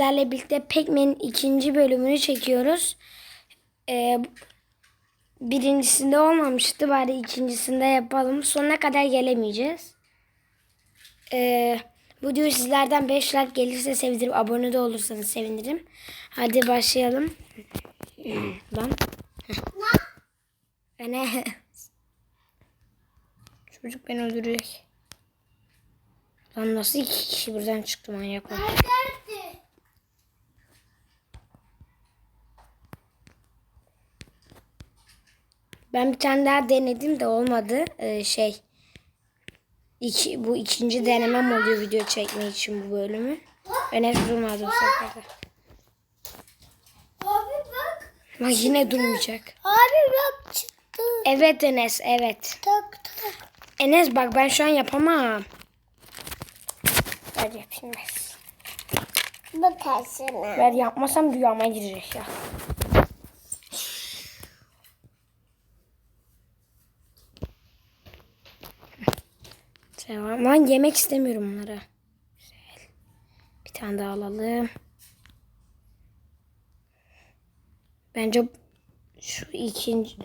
sizlerle birlikte Pac-Man'in ikinci bölümünü çekiyoruz. Ee, birincisinde olmamıştı. Bari ikincisinde yapalım. Sonuna kadar gelemeyeceğiz. Ee, bu videoyu sizlerden 5 like gelirse sevinirim. Abone de olursanız sevinirim. Hadi başlayalım. Lan. Ne? Çocuk beni öldürecek. Lan nasıl iki kişi birden çıktı manyak oldu. Ben bir tane daha denedim de olmadı. Ee, şey iki, bu ikinci denemem oluyor video çekme için bu bölümü. Enes durmadı o sefer. Abi bak. Bak yine durmayacak. Abi bak çıktı. Evet Enes evet. Tak tak. Enes bak ben şu an yapamam. Ver yapayım ben. Bakarsana. Ver yapmasam rüyama girecek ya. Tamam. Lan yemek istemiyorum bunları. Güzel. Bir tane daha alalım. Bence şu ikinci...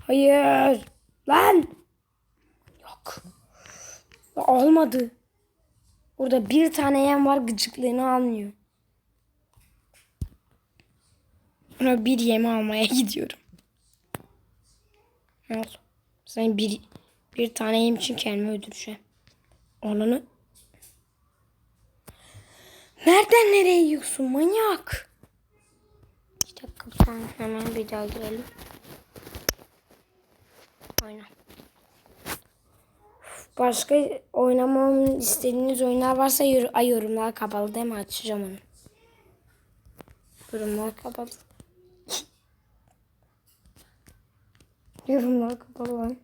Hayır. Lan. Yok. Olmadı. Burada bir tane yem var gıcıklığını almıyor. Ona bir yemi almaya gidiyorum. Oldu? Sen bir, bir tane yem için kendimi öldüreceğim. Olanı... Nereden nereye yiyorsun manyak? Bir dakika tane hemen bir daha girelim. Oyna. Başka oynamamı istediğiniz oyunlar varsa yor ay yorumlar kapalı değil mi? Açacağım onu. Yorumlar kapalı. yorumlar kapalı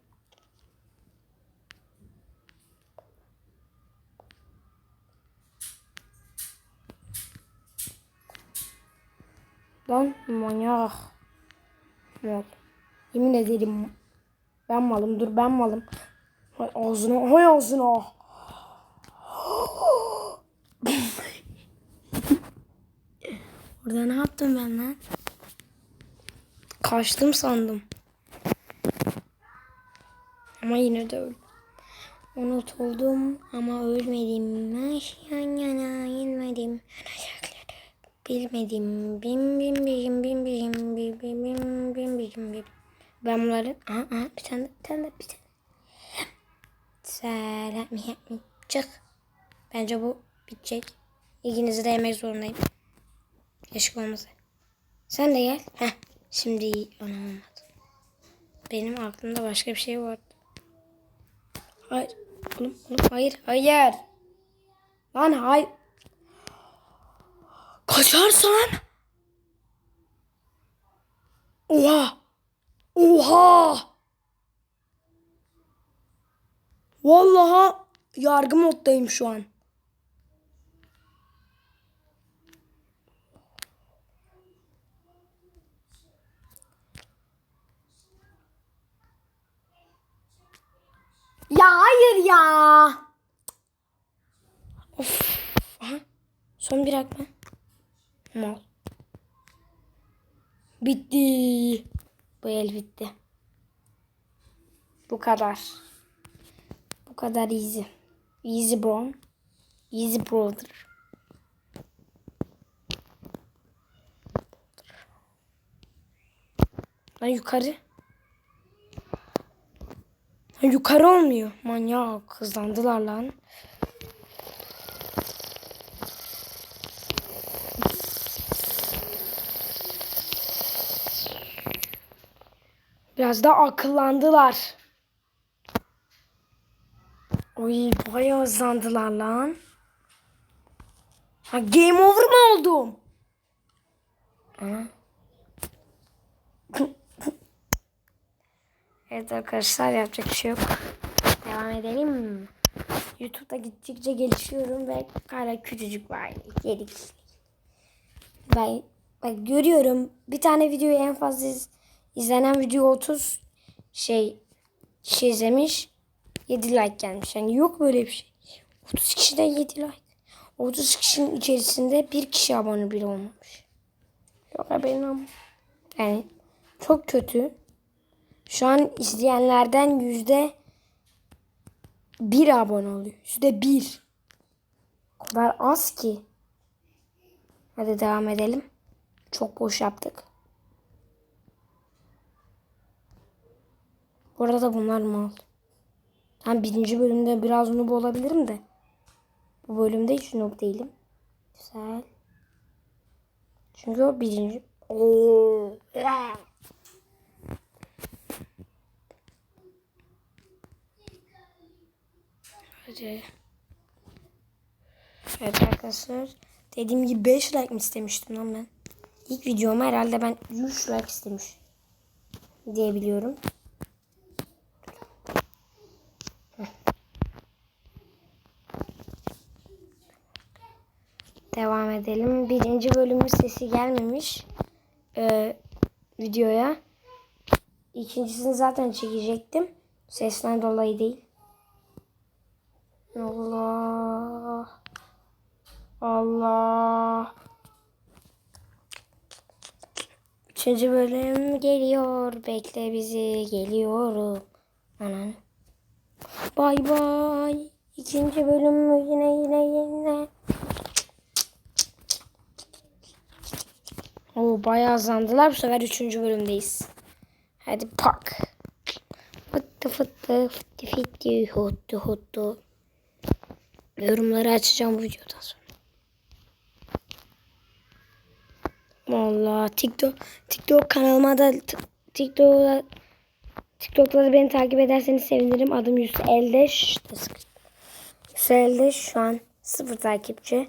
lan. Manyak. Mal. Yemin ederim ben malım dur ben malım. Hay ağzına hay ağzına. Orada ne yaptım ben lan? Kaçtım sandım. Ama yine de öldüm. Unutuldum ama ölmedim. Yan yana inmedim. Bilmedim. Bim bim bim bim bim bim bim bim bim bim bim. Ben bunları... Aha, aha, bir tane bir tane bir tane. Selam çık. Bence bu bitecek. İlginizi de yemek zorundayım. Yaşık olmasa. Sen de gel. Heh. Şimdi iyi. Ana olmadı. Benim aklımda başka bir şey vardı. Hayır. Oğlum, oğlum hayır. Hayır. Lan hayır. Kaçarsan. Oha. Oha. Vallahi yargı moddayım şu an. Ya hayır ya. Of. Aha. Son bir akma. Mal. Bitti. Bu el bitti. Bu kadar. Bu kadar easy. Easy bro. Easy brother. Lan yukarı. Lan yukarı olmuyor. Manyak. Hızlandılar lan. Biraz da akıllandılar. Oy bayağı hızlandılar lan. Ha game over mı oldum? Ana. evet arkadaşlar yapacak bir şey yok. Devam edelim. YouTube'da gittikçe gelişiyorum ve hala küçücük var. 7 kişilik. Ben bak görüyorum bir tane videoyu en fazla izlenen video 30 şey kişi izlemiş. 7 like gelmiş. Yani yok böyle bir şey. 30 kişiden 7 like. 30 kişinin içerisinde bir kişi abone bile olmamış. Yok ya benim yani çok kötü. Şu an izleyenlerden yüzde bir abone oluyor. Yüzde bir. O kadar az ki. Hadi devam edelim. Çok boş yaptık. Bu arada bunlar mal. Ben birinci bölümde biraz noob olabilirim de. Bu bölümde hiç noob değilim. Güzel. Çünkü o birinci. Oo. Hadi. Evet arkadaşlar. Dediğim gibi 5 like mi istemiştim lan ben? İlk videoma herhalde ben 3 like istemiş diye biliyorum. Devam edelim. Birinci bölümün sesi gelmemiş ee, videoya. İkincisini zaten çekecektim. Sesten dolayı değil. Allah. Allah. Üçüncü bölüm geliyor. Bekle bizi. Geliyorum. Anan. Bay bay. İkinci bölüm yine yine yine. Oo bayağı azaldılar. Bu sefer üçüncü bölümdeyiz. Hadi park. Fıttı fıttı fıttı fıttı huttu huttu. Yorumları açacağım bu videodan sonra. Vallahi TikTok TikTok kanalıma da t- TikTok'ta da beni takip ederseniz sevinirim. Adım Yusuf Eldeş. Yusuf Eldeş şu an sıfır takipçi.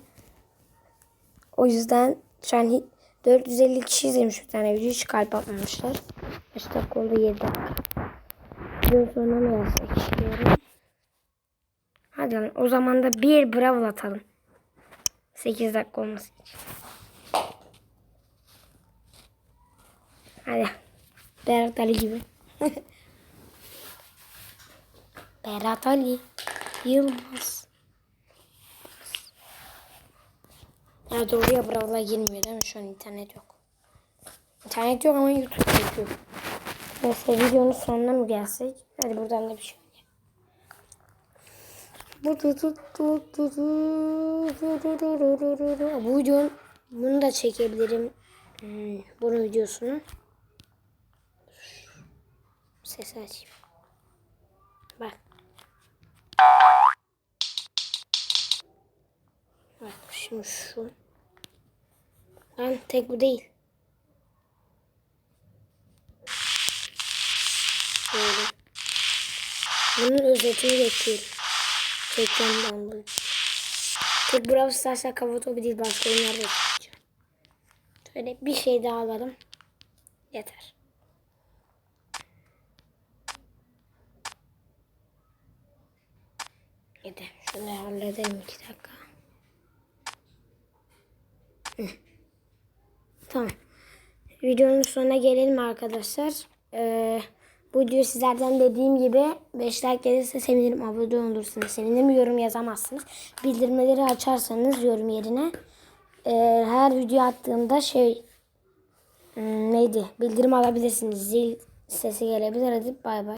O yüzden şu an 450 kişi izlemiş bir tane video. Hiç kalp atmamışlar. Kaç dakika oldu? 7 dakika. Video sonuna mı yazsak istiyorum. Hadi lan o zaman da bir bravo atalım. 8 dakika olması için. Hadi. Berat Ali gibi. Berat Ali. Yılmaz. Ya doğruya bravo'la girmiyor değil mi? Şu an internet yok. İnternet yok ama YouTube çekiyor. Neyse videonun sonuna mı gelsek? Hadi buradan da bir şey. Bu videonun bunu da çekebilirim. Hmm, bunun videosunu. Ses açayım. Bak. Bak şimdi şu. Lan tek bu değil. Böyle. Bunun özetini bekliyorum. Çekeceğim ben bunu. Tek Brawl Stars'a kafa topu değil başka oyunlarda çekeceğim. Şöyle bir şey daha alalım. Yeter. Yeter. Şunu halledelim iki dakika. Tamam. Videonun sonuna gelelim arkadaşlar. Ee, bu video sizlerden dediğim gibi 5 like gelirse sevinirim. Abone olursanız sevinirim. Yorum yazamazsınız. Bildirimleri açarsanız yorum yerine ee, her video attığımda şey hmm, neydi? Bildirim alabilirsiniz. Zil sesi gelebilir. Hadi bay bay.